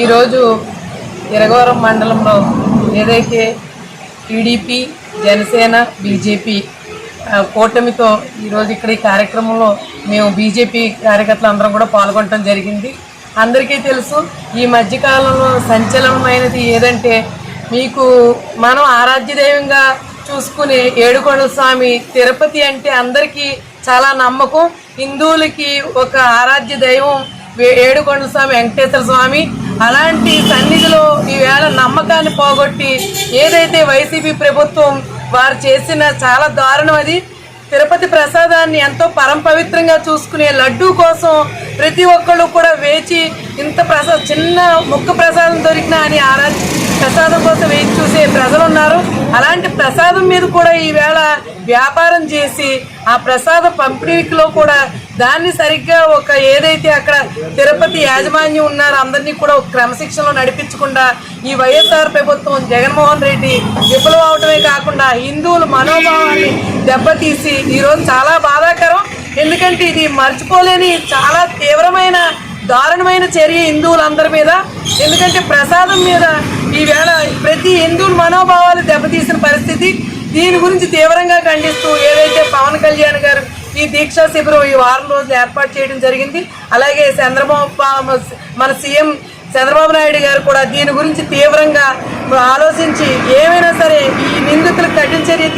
ఈరోజు ఇరగవరం మండలంలో ఏదైతే టీడీపీ జనసేన బీజేపీ కూటమితో ఈరోజు ఇక్కడ ఈ కార్యక్రమంలో మేము బీజేపీ కార్యకర్తలు అందరం కూడా పాల్గొనడం జరిగింది. అందరికీ తెలుసు ఈ మధ్యకాలంలో సంచలనమైనది ఏదంటే మీకు మనం ఆరాధ్య దైవంగా చూసుకునే ఏడుకొండల స్వామి తిరుపతి అంటే అందరికీ చాలా నమ్మకం. హిందువులకి ఒక ఆరాధ్య దైవం ఏడుకొండల స్వామి వెంకటేశ్వర స్వామి. అలాంటి సన్నిధిలో ఈవేళ నమ్మకాన్ని పోగొట్టి ఏదైతే వైసీపీ ప్రభుత్వం వారు చేసిన చాలా దారుణం అది తిరుపతి ప్రసాదాన్ని ఎంతో పరంపవిత్రంగా చూసుకునే లడ్డూ కోసం ప్రతి ఒక్కళ్ళు కూడా వేచి ఇంత ప్రసాద్ చిన్న ముక్క ప్రసాదం దొరికినా అని ఆరాధించి ప్రసాదం కోసం వేచి చూసే ప్రజలు ఉన్నారు. అలాంటి ప్రసాదం మీద కూడా ఈవేళ వ్యాపారం చేసి ఆ ప్రసాద పంపిణీలో కూడా దాన్ని సరిగ్గా ఒక ఏదైతే అక్కడ తిరుపతి యాజమాన్యం ఉన్నారో అందరినీ కూడా ఒక క్రమశిక్షణలో నడిపించకుండా ఈ వైఎస్ఆర్ ప్రభుత్వం జగన్మోహన్ రెడ్డి విఫలం అవటమే కాకుండా హిందువుల మనోభావాన్ని దెబ్బతీసి ఈరోజు చాలా బాధాకరం. ఎందుకంటే ఇది మర్చిపోలేని చాలా తీవ్రమైన దారుణమైన చర్య హిందువులందరి మీద. ఎందుకంటే ప్రసాదం మీద ఈవేళ ప్రతి హిందువుల మనోభావాలు దెబ్బతీసిన పరిస్థితి దీని గురించి తీవ్రంగా ఖండిస్తూ ఏదైతే పవన్ కళ్యాణ్ గారు ఈ దీక్షా శిబిరం ఈ వారం రోజులు ఏర్పాటు చేయడం జరిగింది అలాగే చంద్రబాబు మన సీఎం చంద్రబాబు నాయుడు గారు కూడా దీని గురించి తీవ్రంగా ఆలోచించి ఏమైనా సరే ఈ నిందితులకు కఠిన చర్య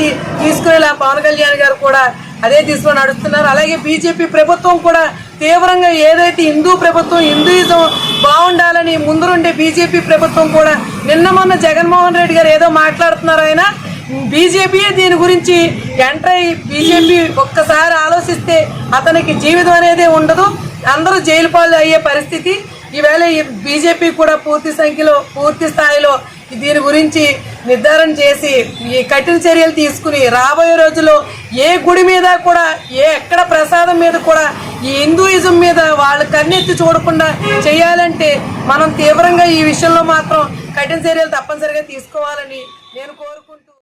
తీసుకునేలా పవన్ కళ్యాణ్ గారు కూడా అదే తీసుకొని నడుస్తున్నారు. అలాగే బీజేపీ ప్రభుత్వం కూడా తీవ్రంగా ఏదైతే హిందూ ప్రభుత్వం హిందూయిజం బాగుండాలని ముందురుండే బీజేపీ ప్రభుత్వం కూడా నిన్న మొన్న జగన్మోహన్ రెడ్డి గారు ఏదో మాట్లాడుతున్నారు ఆయన. బీజేపీ దీని గురించి ఎంటర్ అయ్యి బీజేపీ ఒక్కసారి ఆలోచిస్తే అతనికి జీవితం అనేది ఉండదు. అందరూ జైలు పాలు అయ్యే పరిస్థితి. ఈవేళ ఈ బీజేపీ కూడా పూర్తి సంఖ్యలో పూర్తి స్థాయిలో దీని గురించి నిర్ధారణ చేసి ఈ కఠిన చర్యలు తీసుకుని రాబోయే రోజుల్లో ఏ గుడి మీద కూడా ఏ ఎక్కడ ప్రసాదం మీద కూడా ఈ హిందూయిజం మీద వాళ్ళు కన్నెత్తి చూడకుండా చేయాలంటే మనం తీవ్రంగా ఈ విషయంలో మాత్రం కఠిన చర్యలు తప్పనిసరిగా తీసుకోవాలని నేను కోరుకుంటూ